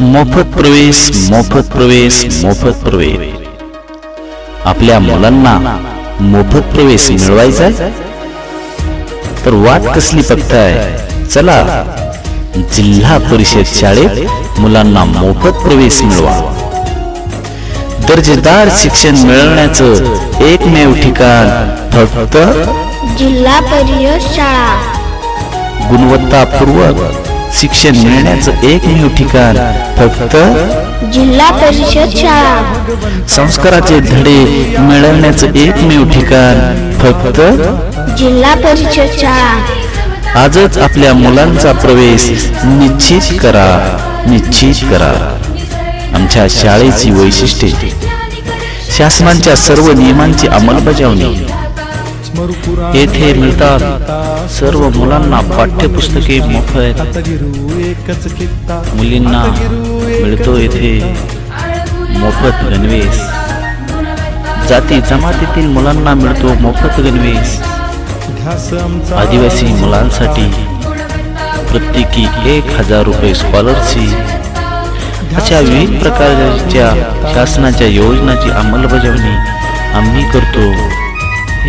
मोफत प्रवेश मोफत प्रवेश मोफत प्रवेश. आपल्या मुलांना मोफत प्रवेश मिळवायचा तर वाट कसली बघताय? चला जिल्हा परिषद शाळेत मुलांना मोफत प्रवेश मिळवा. दर्जेदार शिक्षण मिळवण्याचं एकमेव ठिकाण फक्त जिल्हा परिषद शाळा. गुणवत्तापूर्वक शिक्षण मिळण्याचं एकमेव ठिकाण फक्त जिल्हा परिषद शाळा. संस्काराचे धडे मिळवण्याचं एकमेव ठिकाण फक्त जिल्हा परिषद शाळा. आजच आपल्या मुलांचा प्रवेश निश्चित करा निश्चित करा. आमच्या शाळेची वैशिष्ट्ये. शासनाच्या सर्व नियमांची अंमलबजावणी. येथे मिळतात. सर्व मुलांना पाठ्यपुस्तके मोफत मुलींना मिळतो येथे मोफत गणवेश. जाती जमातीतील मुलांना मिळतो मोफत गणवेश. आदिवासी मुलांसाठी प्रत्येकी एक हजार रुपये स्कॉलरशिप अशा विविध प्रकारच्या शासनाच्या योजनाची अंमलबजावणी आम्ही करतो.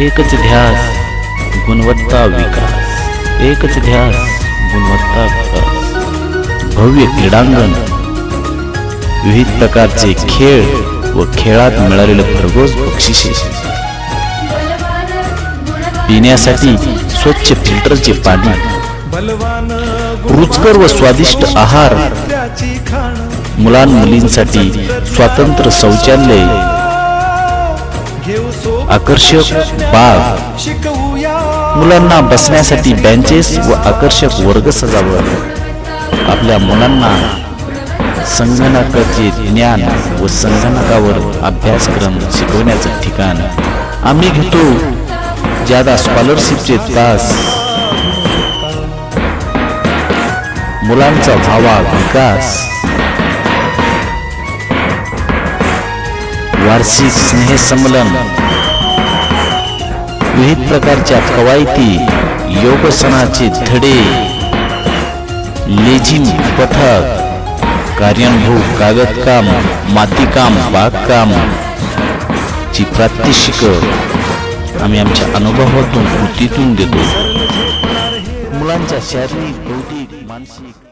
एकच ध्यास गुणवत्ता विकास. एकच ध्यास गुणवत्ता विकास. भव्य क्रीडांगण. विविध प्रकारचे खेळ व खेळात मिळालेलं भरघोस बक्षिसे पिण्यासाठी स्वच्छ फिल्टरचे पाणी रुचकर व स्वादिष्ट आहार मुलां मुलींसाठी स्वतंत्र शौचालय आकर्षक बाग. मुलांना बसण्यासाठी बेंचेस व आकर्षक वर्ग सजावट. आपल्या मुलांना संगणकाचे ज्ञान व संगणकावर अभ्यासक्रम शिकवण्याचं ठिकाण. आम्ही घेतो ज्यादा स्कॉलरशिपचे तास. मुलांचा व्हावा विकास. वार्षिक स्नेहसंमेलन विविध प्रकारच्या कवायती योगसनाचे धडे लेझिम पथक कार्यानुभव कागदकाम मातीकाम बागकाम ची प्रात्यक्षिक आम्ही आमच्या अनुभवातून कृतीतून देतो. मुलांच्या शारीरिक मानसिक